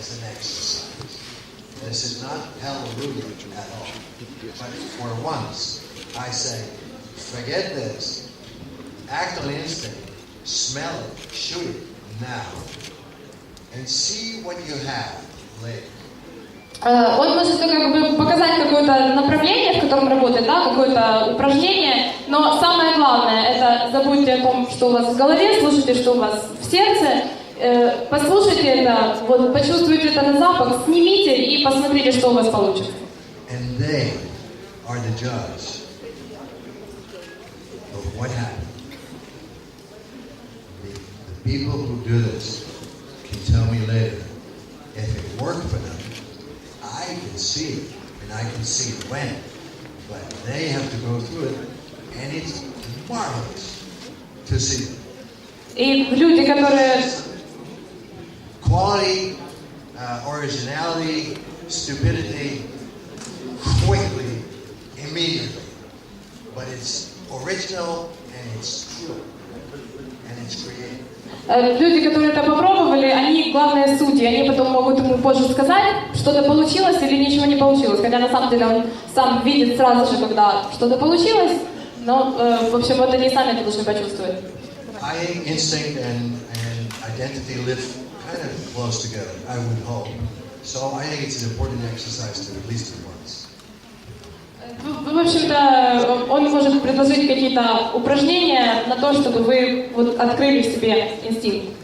is an exercise. This is not hallelujah at all. But for once, I say, forget this. Act on instinct. Smell it. Shoot it now. And see what you have later. Э, Он может как бы показать какое-то направление, в котором работает, да, какое-то упражнение, но самое главное, это забудьте о том, что у вас в голове, слушайте, что у вас в сердце, э, послушайте это, вот, почувствуйте это на запах, снимите и посмотрите, что у вас получится. And they are the judge of what happened. The, the people who do this can tell me later if it worked for them. I can see it, and I can see when, but they have to go through it, and it's marvelous to see. И люди, которые Quality, uh, originality, stupidity, quickly, immediately. But it's original and it's true. And it's creative. Э, Люди, которые это попробовали, они главные судьи, они потом могут ему позже сказать, что-то получилось или ничего не получилось, хотя на самом деле он сам видит сразу же, когда что-то получилось, но, э, в общем, вот они сами это должны почувствовать. I think instinct and, and identity live kind of close together, I would hope. So I think it's an important exercise to at least do once. В, в общем-то, он может предложить какие-то упражнения на то, чтобы вы вот открыли в себе инстинкт.